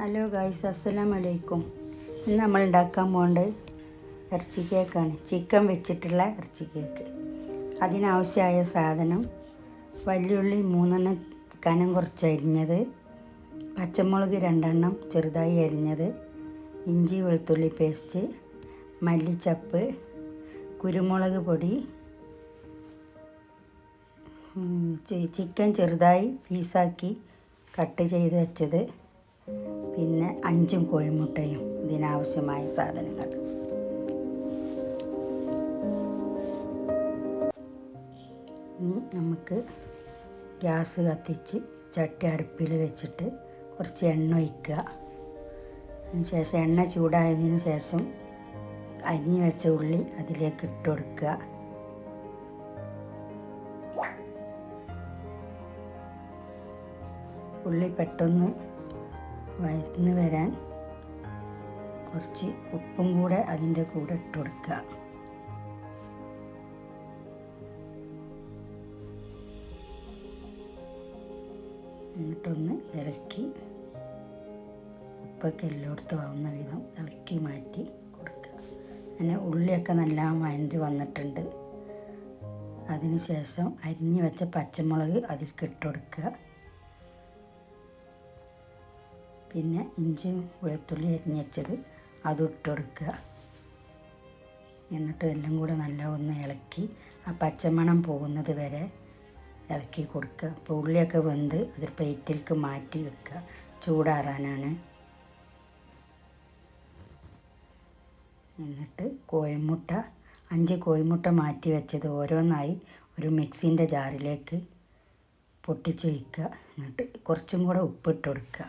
Hello guys അസ്സലാം വലൈക്കും ഇന്ന് നമ്മൾ ഉണ്ടാക്കാൻ പോകേണ്ടത് ഇറച്ചി കേക്കാണ്. ചിക്കൻ വെച്ചിട്ടുള്ള ഇറച്ചി കേക്ക്. അതിനാവശ്യമായ സാധനം വല്യുള്ളി മൂന്നെണ്ണം കനം കുറച്ച് അരിഞ്ഞത് പച്ചമുളക് രണ്ടെണ്ണം ചെറുതായി അരിഞ്ഞത് ഇഞ്ചി വെളുത്തുള്ളി പേസ്റ്റ് മല്ലിച്ചപ്പ് കുരുമുളക് പൊടി ചിക്കൻ ചെറുതായി പീസാക്കി കട്ട് ചെയ്ത് വെച്ചത്. പിന്നെ അഞ്ചും കോഴിമുട്ടയും ഇതിനാവശ്യമായ സാധനങ്ങൾ. ഇനി നമുക്ക് ഗ്യാസ് കത്തിച്ച് ചട്ടി അടുപ്പിൽ വെച്ചിട്ട് കുറച്ച് എണ്ണ ഒഴിക്കുക. അതിന് ശേഷം എണ്ണ ചൂടായതിന് ശേഷം അരിഞ്ഞു വെച്ച ഉള്ളി അതിലേക്ക് ഇട്ട് കൊടുക്കുക. ഉള്ളി പെട്ടെന്ന് വയന്ന് വരാൻ കുറച്ച് ഉപ്പും കൂടെ അതിന്റെ കൂടെ ഇട്ട് കൊടുക്കുക. എന്നിട്ടൊന്ന് ഇളക്കി ഉപ്പൊക്കെ എല്ലായിടത്തും ആവുന്ന വിധം ഇളക്കി മാറ്റി കൊടുക്കുക. അങ്ങനെ ഉള്ളിയൊക്കെ നല്ല വഴണ്ടി വന്നിട്ടുണ്ട്. അതിന് ശേഷം അരിഞ്ഞ് വെച്ച പച്ചമുളക് അതിൽ ഇട്ട് കൊടുക്കുക. പിന്നെ ഇഞ്ചിയും വെളുത്തുള്ളി അരിഞ്ഞ് വെച്ചത് അതും ഇട്ട് കൊടുക്കുക എന്നിട്ട് എല്ലാം കൂടെ നല്ല ഒന്ന് ഇളക്കി ആ പച്ചമണം പോകുന്നത് വരെ ഇളക്കി കൊടുക്കുക. അപ്പോൾ ഉള്ളിയൊക്കെ വെന്ത് അതൊരു പ്ലേറ്റിലേക്ക് മാറ്റി വെക്കുക. ചൂടാറാനാണ്. എന്നിട്ട് കോഴിമുട്ട അഞ്ച് കോഴിമുട്ട മാറ്റി വെച്ചത് ഓരോന്നായി ഒരു മിക്സിന്റെ ജാറിലേക്ക് പൊട്ടിച്ച് വയ്ക്കുക എന്നിട്ട് കുറച്ചും കൂടെ ഉപ്പിട്ട് കൊടുക്കുക.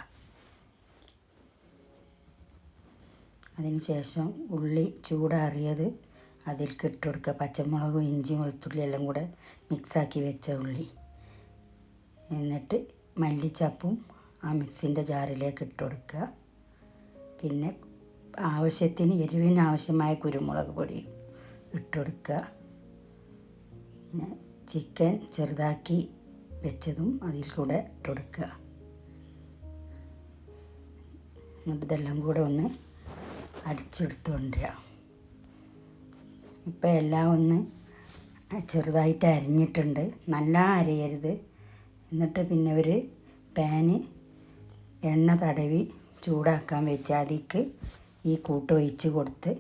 അതിനുശേഷം ഉള്ളി ചൂടാറിയത് അതിലേക്ക് ഇട്ട് പച്ചമുളകും ഇഞ്ചിയും വെളുത്തുള്ളി എല്ലാം കൂടെ മിക്സാക്കി വെച്ച ഉള്ളി. എന്നിട്ട് മല്ലിച്ചപ്പും ആ മിക്സിന്റെ ജാറിലേക്ക് ഇട്ട് കൊടുക്കുക പിന്നെ ആവശ്യത്തിന് എരിവിന് ആവശ്യമായ കുരുമുളക് പൊടി ഇട്ട് കൊടുക്കുക പിന്നെ ചിക്കൻ ചെറുതാക്കി വെച്ചതും അതിൽ കൂടെ ഇട്ട് കൊടുക്കുക എന്നിട്ട് ഇതെല്ലാം കൂടെ ഒന്ന് അടിച്ചെടുത്ത് കൊണ്ടുവരിക ഇപ്പം എല്ലാം ഒന്ന് ചെറുതായിട്ട് അരിഞ്ഞിട്ടുണ്ട്. നല്ല അരയരുത്. എന്നിട്ട് പിന്നെ ഒരു പാന് എണ്ണ തടവി ചൂടാക്കാൻ വെച്ച് അതിക്ക് ഈ കൂട്ട് ഒഴിച്ച് കൊടുത്ത്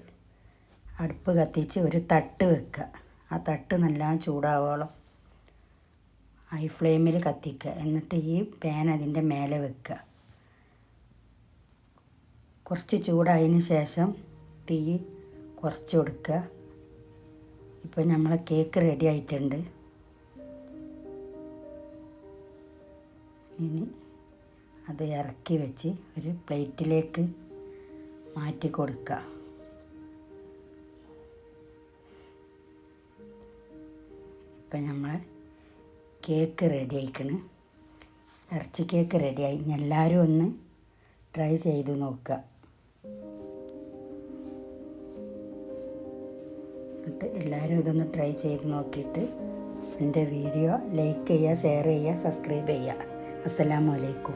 അടുപ്പ് കത്തിച്ച് ഒരു തട്ട് വെക്കുക. ആ തട്ട് നല്ല ചൂടാവോളം ഹൈ ഫ്ലെയിമിൽ കത്തിക്കുക. എന്നിട്ട് ഈ പാൻ അതിന്റെ മേലെ വെക്കുക. കുറച്ച് ചൂടായതിന് ശേഷം തീ കുറച്ച് കൊടുക്കുക. ഇപ്പോൾ നമ്മളെ കേക്ക് റെഡി ആയിട്ടുണ്ട്. ഇനി അത് ഇറക്കി വെച്ച് ഒരു പ്ലേറ്റിലേക്ക് മാറ്റി കൊടുക്കുക. ഇപ്പം നമ്മളെ കേക്ക് റെഡി ആയിക്കണ്. ഇറച്ചി കേക്ക് റെഡിയായി എല്ലാവരും ഒന്ന് ട്രൈ ചെയ്ത് നോക്കുക. എന്നിട്ട് എല്ലാവരും ഇതൊന്ന് ട്രൈ ചെയ്ത് നോക്കിയിട്ട് എന്റെ വീഡിയോ ലൈക്ക് ചെയ്യുക ഷെയർ ചെയ്യുക സബ്സ്ക്രൈബ് ചെയ്യുക. അസ്സലാമു അലൈക്കും.